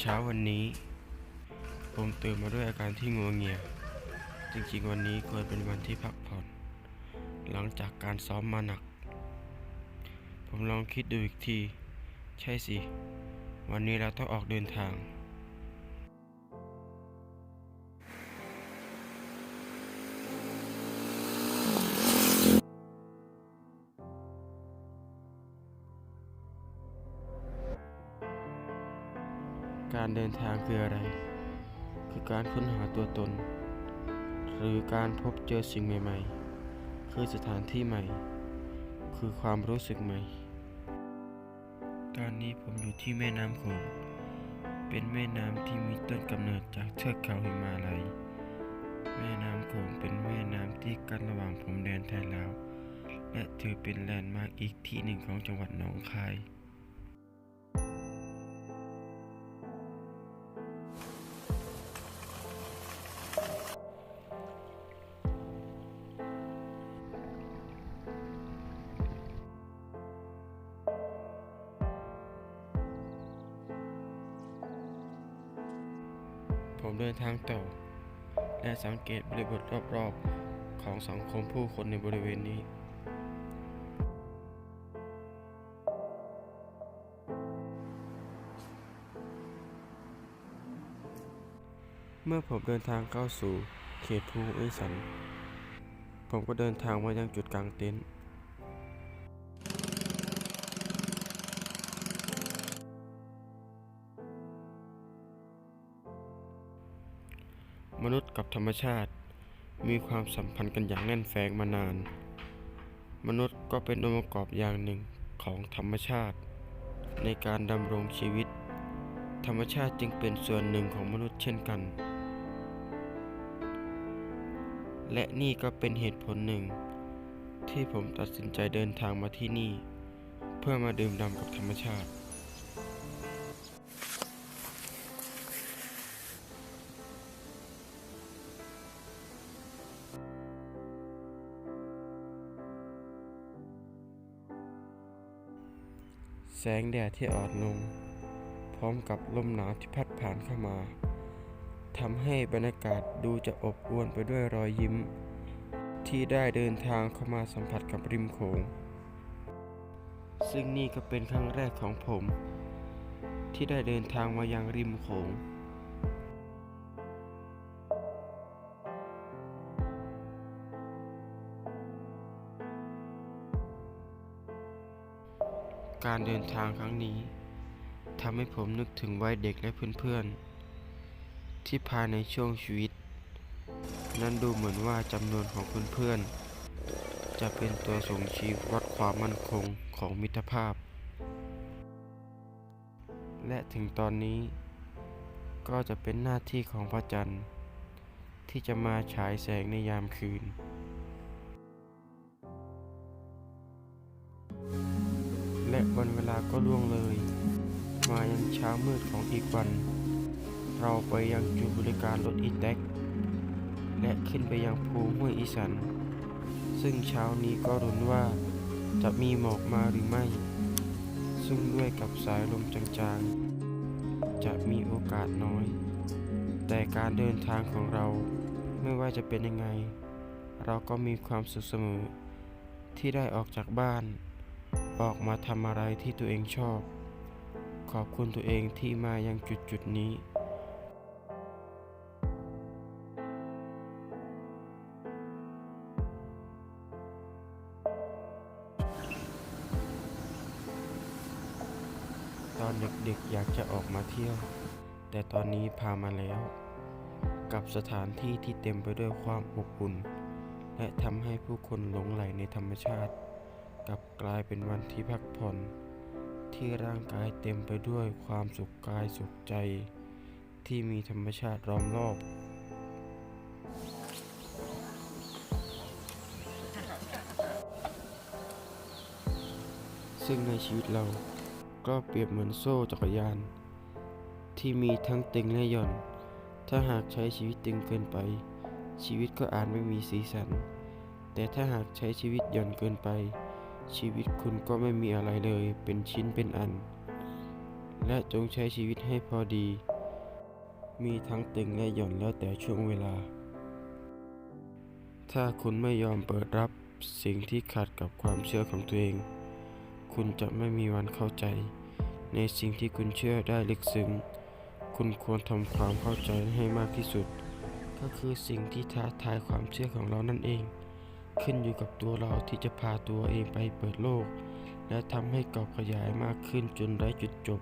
เช้าวันนี้ ผมตื่นมาด้วยอาการที่งัวเงีย จริงๆวันนี้ควรเป็นวันที่พักผ่อน หลังจากการซ้อมมาหนัก ผมลองคิดดูอีกที ใช่สิ วันนี้เราต้องออกเดินทาง การเดินทางคืออะไร คือการค้นหาตัวตน หรือการพบเจอสิ่งใหม่ๆ คือสถานที่ใหม่ คือความรู้สึกใหม่ ตอนนี้ผมอยู่ที่แม่น้ำโขง เป็นแม่น้ำที่มีต้นกำเนิดจากเทือกเขาหิมาลัย แม่น้ำโขงเป็นแม่น้ำที่กั้นระหว่างผมแดนไทยลาว และถือเป็นแลนด์มาร์กอีกที่หนึ่งของจังหวัดหนองคาย ผมเดินทางต่อ และสังเกตบริบทรอบๆ ของสังคมผู้คนในบริเวณนี้เมื่อผมเดินทางเข้าสู่เขตภูไอสัน ผมก็เดินทางมายังจุดกลางเต็นท์ มนุษย์กับธรรมชาติ มีความสัมพันธ์กันอย่างแน่นแฟ้งมานาน มนุษย์ก็เป็นองค์ประกอบอย่างหนึ่งของธรรมชาติ ในการดำรงชีวิต ธรรมชาติจึงเป็นส่วนหนึ่งของมนุษย์เช่นกัน และนี่ก็เป็นเหตุผลหนึ่ง ที่ผมตัดสินใจเดินทางมาที่นี่ เพื่อมาดื่มด่ำกับธรรมชาติ งแดดที่อ่อนลง พร้อมกับลมหนาวที่พัดผ่านเข้ามาทำให้บรรยากาศดูจะอบอวลไปด้วยรอยยิ้ม ที่ได้เดินทางเข้ามาสัมผัสกับริมโขง ซึ่งนี่ก็เป็นครั้งแรกของผม ที่ได้เดินทางมายังริมโขง การเดินทางครั้งนี้ทำให้ผมนึกถึงวัยเด็กและเพื่อนๆ ที่พาในช่วงชีวิต นั้นดูเหมือนว่าจำนวนของเพื่อนๆ จะเป็นตัวส่งชี้วัดความมั่นคงของมิตรภาพ และถึงตอนนี้ ก็จะเป็นหน้าที่ของพระจันทร์ ที่จะมาฉายแสงในยามคืน และวันเวลาก็ล่วงเลย มายังเช้ามืดของอีกวัน เราไปยังจุดบริการรถอีแท็ก และขึ้นไปยังภูห้วยอีสัน ซึ่งเช้านี้ก็รุนว่าจะมีหมอกมาหรือไม่ ซึ่งด้วยกับสายลมจางๆ จะมีโอกาสน้อย แต่การเดินทางของเราไม่ว่าจะเป็นยังไง เราก็มีความสุขเสมอที่ได้ออกจากบ้าน ออกมาทำอะไรที่ตัวเองชอบ ขอบคุณตัวเองที่มายังจุดจุดนี้ตอนเด็กๆอยากจะออกมาเที่ยว แต่ตอนนี้พามาแล้ว กับสถานที่ที่เต็มไปด้วยความอบอุ่น และทำให้ผู้คนหลงไหลในธรรมชาติ กลับกลายเป็นวันที่พักผ่อน ที่ร่างกายเต็มไปด้วยความสุขกายสุขใจ ที่มีธรรมชาติล้อมรอบซึ่งในชีวิตเราก็เปรียบเหมือนโซ่จักรยาน ที่มีทั้งตึงและหย่อน ถ้าหากใช้ชีวิตตึงเกินไป ชีวิตก็อาจไม่มีสีสัน แต่ถ้าหากใช้ชีวิตหย่อนเกินไป ชีวิตคุณก็ไม่มีอะไรเลย เป็นชิ้นเป็นอัน และจงใช้ชีวิตให้พอดี มีทั้งตึงและหย่อนแล้วแต่ช่วงเวลา ถ้าคุณไม่ยอมเปิดรับสิ่งที่ขัดกับความเชื่อของตัวเอง คุณจะไม่มีวันเข้าใจ ในสิ่งที่คุณเชื่อได้ลึกซึ้ง คุณควรทำความเข้าใจให้มากที่สุด ก็คือสิ่งที่ท้าทายความเชื่อของเรานั่นเอง ขึ้นอยู่กับตัวเราที่จะพาตัวเองไปเปิดโลก และทำให้กรอบขยายมากขึ้นจนไร้จุดจบ